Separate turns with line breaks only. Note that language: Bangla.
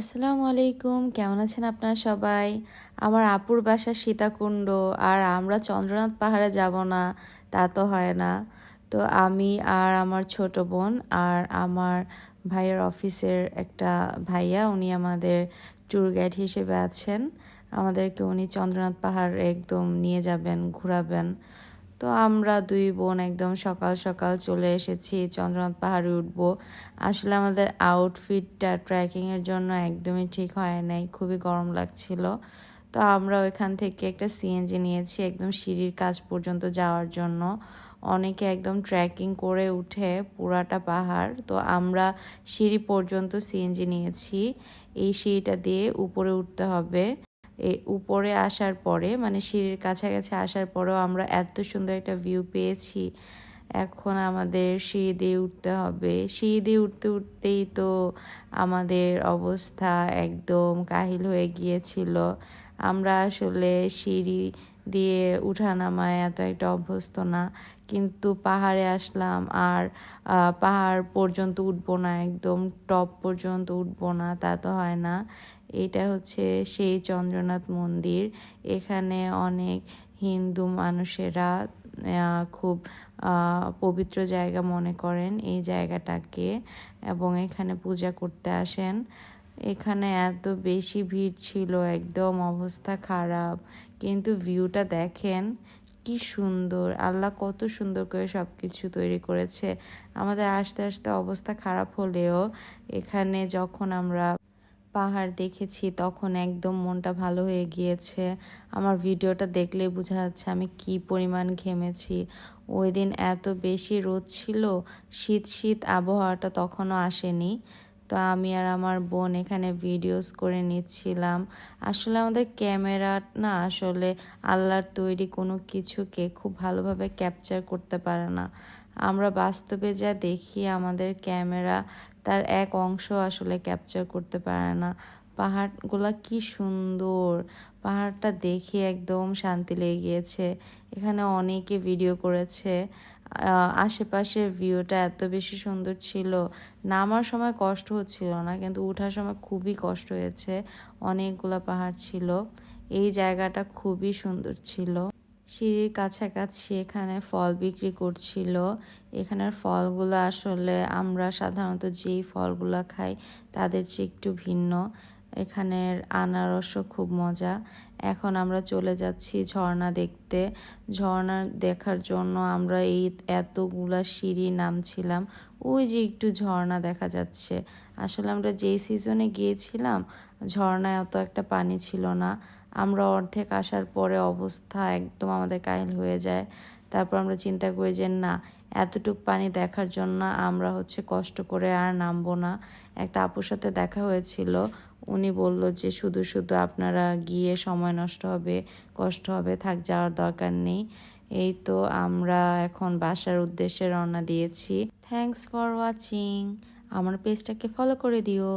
আসসালামু আলাইকুম, কেমন আছেন আপনারা সবাই? আমার আপুর বাসা সীতাকুণ্ড আর আমরা চন্দ্রনাথ পাহাড়ে যাব না, তা তো হয় না। তো আমি আর আমার ছোট বোন আর আমার ভাইয়ের অফিসের একটা ভাইয়া, উনি আমাদের ট্যুর গাইড হিসেবে আছেন। আমাদেরকে উনি চন্দ্রনাথ পাহাড় একদম নিয়ে যাবেন, ঘোরাবেন। তো আমরা দুই বোন একদম সকাল সকাল চলে এসেছি, চন্দ্রনাথ পাহাড়ে উঠব। আসলে আমাদের আউটফিটটা ট্রেকিংয়ের জন্য একদমই ঠিক হয় নাই, খুবই গরম লাগছিল। তো আমরা ওইখান থেকে একটা সিএনজি নিয়েছি একদম সিঁড়ির কাজ পর্যন্ত যাওয়ার জন্য। অনেকে একদম ট্রেকিং করে উঠে পুরাটা পাহাড়। তো আমরা সিঁড়ি পর্যন্ত সিএনজি নিয়েছি। এই সিঁড়িটা দিয়ে উপরে উঠতে হবে। এই উপরে আসার পরে মানে সিঁড়ির কাছাকাছি আসার পরেও আমরা এত সুন্দর একটা ভিউ পেয়েছি। এখন আমাদের সিঁড়ি দিয়ে উঠতে হবে। সিঁড়ি দিয়ে উঠতে উঠতেই তো আমাদের অবস্থা একদম কাহিল হয়ে গিয়েছিল। আমরা আসলে সিঁড়ি দিয়ে উঠানামায় এত একটা অভ্যস্ত না। কিন্তু পাহাড়ে আসলাম আর পাহাড় পর্যন্ত উঠবো না, একদম টপ পর্যন্ত উঠবো না, তা তো হয় না। এটা হচ্ছে সেই চন্দ্রনাথ মন্দির। এখানে অনেক হিন্দু মানুষেরা খুব পবিত্র জায়গা মনে করেন এই জায়গাটাকে এবং এখানে পূজা করতে আসেন। এখানে এত বেশি ভিড় ছিল, একদম অবস্থা খারাপ। কিন্তু ভিউটা দেখেন, কি সুন্দর! আল্লাহ কত সুন্দর করে সব কিছু তৈরি করেছে। আমাদের আস্তে আস্তে অবস্থা খারাপ হলেও এখানে যখন আমরা পাহাড় দেখেছি, তখন একদম মনটা ভালো হয়ে গিয়েছে। আমার ভিডিওটা দেখলেই বোঝা যাচ্ছে আমি কি পরিমাণ ঘেমেছি। ওই দিন এত বেশি রোদ ছিল, শীত শীত আবহাওয়াটা তখনও আসেনি। তো আমি আর আমার বোন এখানে ভিডিওস করে নিচ্ছিলাম। আসলে আমাদের ক্যামেরা না আসলে আল্লাহর তৈরি কোনো কিছুকে খুব ভালোভাবে ক্যাপচার করতে পারে না। আমরা বাস্তবে যা দেখি আমাদের ক্যামেরা তার এক অংশ আসলে ক্যাপচার করতে পারে না। পাহাড়গুলো কি সুন্দর। পাহাড়টা দেখে একদম শান্তি লেগে গিয়েছে। এখানে অনেকে ভিডিও করেছে। আশেপাশের ভিউটা এত বেশি সুন্দর ছিল। নামার সময় কষ্ট হচ্ছিল না, কিন্তু ওঠার সময় খুবই কষ্ট হয়েছে। অনেকগুলো পাহাড় ছিল। এই জায়গাটা খুবই সুন্দর ছিল। সিঁড়ির কাছাকাছি এখানে ফল বিক্রি করছিল। এখানের ফলগুলো আসলে আমরা সাধারণত যেই ফলগুলো খাই তাদের চেয়ে একটু ভিন্ন। এখানের আনারসও খুব মজা। এখন আমরা চলে যাচ্ছি ঝর্ণা দেখতে। ঝর্ণা দেখার জন্য আমরা এই এতগুলা সিঁড়ি নামছিলাম। ওই যে একটু ঝর্ণা দেখা যাচ্ছে। আসলে আমরা যেই সিজনে গিয়েছিলাম, ঝর্ণায় অত একটা পানি ছিল না। আমরা অর্ধেক আসার পরে অবস্থা একদম আমাদের কাহিল হয়ে যায়। তারপর আমরা চিন্তা করি যে, না, এতটুক পানি দেখার জন্য আমরা হচ্ছে কষ্ট করে আর নামবো না। একটা আপুর সাথে দেখা হয়েছিল। উনি বলল যে, শুধু শুধু আপনারা গিয়ে সময় নষ্ট হবে, কষ্ট হবে, থাক, যাওয়ার দরকার নেই। এই তো আমরা এখন বাসার উদ্দেশ্যে রওনা দিয়েছি। থ্যাংকস ফর ওয়াচিং আমার পেজটাকে ফলো করে দিও।